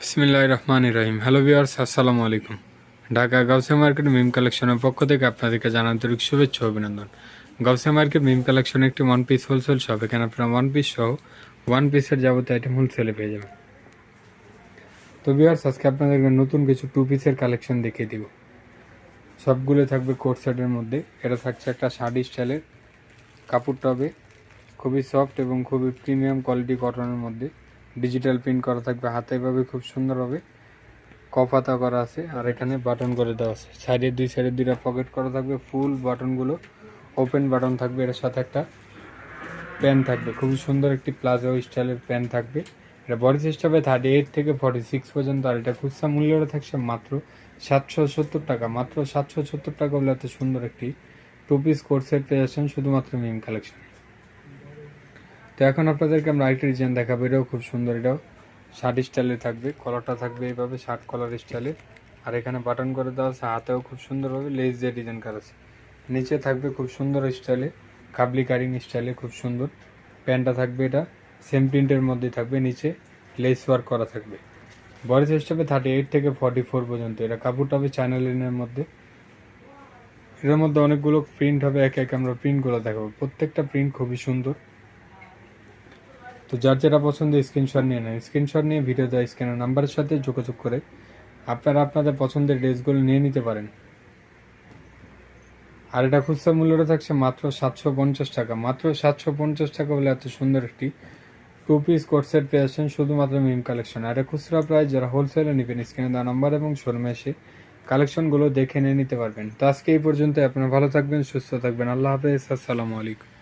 বিসমিল্লাহ রহমান রহিম hello viewers আসসালামু আলাইকুম। ঢাকা গাউসিয়া মার্কেট মিম কালেকশনের পক্ষ থেকে আপনাদেরকে জানান আন্তরিক শুভেচ্ছা অভিনন্দন। গাউসিয়া মার্কেট মিম কালেকশন একটি ওয়ান পিস হোলসেল শপ এখানে আপনারা ওয়ান পিস সহ ওয়ান পিসের যাবতীয় আইটেম হোলসেলে পেয়ে যাবেন। তো ভিওয়ার্স আজকে আপনাদেরকে নতুন কিছু টু পিসের কালেকশন দেখিয়ে দিব। সবগুলো থাকবে কোট সেটের মধ্যে। এটা থাকছে একটা শাড়ি স্টাইলের কাপড়টা হবে খুবই সফট এবং খুবই প্রিমিয়াম কোয়ালিটি কটনের মধ্যে। ডিজিটাল প্রিন্ট করা থাকবে, হাতে পাবে, খুব সুন্দর হবে। কপাতা করা আছে, আর এখানে বাটন করে দেওয়া আছে। সাইডের দুই সাইডের দুইটা পকেট করা থাকবে ফুল বাটনগুলো ওপেন বাটন থাকবে, এর সাথে একটা প্যান থাকবে। খুবই সুন্দর একটি প্লাজো স্টাইলের প্যান থাকবে। এটা বডি সিস্টেমে থার্টি এইট থেকে ফর্টি সিক্স পর্যন্ত, আর এটা খুচরা মূল্যটা থাকছে মাত্র সাতশো সত্তর টাকা। মাত্র সাতশো সত্তর টাকা বলে এত সুন্দর একটি টু পিস কোর্সের পেয়ে শুধুমাত্র মিম কালেকশনে তো এখন আপনাদেরকে আমরা আরেকটি ডিজাইন দেখাবো। এটাও খুব সুন্দর, এটাও শার্ট স্টাইলে থাকবে কলারটা থাকবে এইভাবে শার্ট কলার স্টাইলে আর এখানে বাটন করে দেওয়া আছে, হাতেও খুব সুন্দরভাবে লেস দিয়ে ডিজাইন করা আছে। নিচে থাকবে খুব সুন্দর স্টাইলে কাবলি কারিং স্টাইলে খুব সুন্দর। প্যান্টটা থাকবে এটা সেম প্রিন্টের মধ্যে থাকবে, নিচে লেস ওয়ার্ক করা থাকবে। বডি সিস্টেমে থার্টি এইট থেকে ফর্টি ফোর পর্যন্ত। এটা কাপড়টা হবে চায়না লিনের মধ্যে। এটার মধ্যে অনেকগুলো প্রিন্ট হবে, একে একে আমরা প্রিন্টগুলো দেখাবো। প্রত্যেকটা প্রিন্ট খুবই সুন্দর। তো যার যেটা পছন্দ স্ক্রিনশট নিয়ে নেন। স্ক্রিনশট নিয়ে ভিডিও দেওয়া স্ক্যানের নাম্বারের সাথে যোগাযোগ করে। আপনারা আপনাদের পছন্দের ড্রেসগুলো নিয়ে নিতে পারেন। আর এটা খুচরা মূল্যটা থাকছে মাত্র সাতশো পঞ্চাশ টাকা। মাত্র সাতশো পঞ্চাশ টাকা বলে এত সুন্দর একটি টু পিস কোর্সের পেয়েছেন শুধুমাত্র মিম কালেকশন আর এটা খুচরা প্রায় যারা হোলসেলে নেবেন স্ক্রিনে দেওয়া নাম্বার এবং শোরুমে এসে কালেকশনগুলো দেখে নিয়ে নিতে পারবেন। তো আজকে এই পর্যন্ত আপনারা ভালো থাকবেন, সুস্থ থাকবেন। আল্লাহ হাফেজ। আসসালামু আলাইকুম।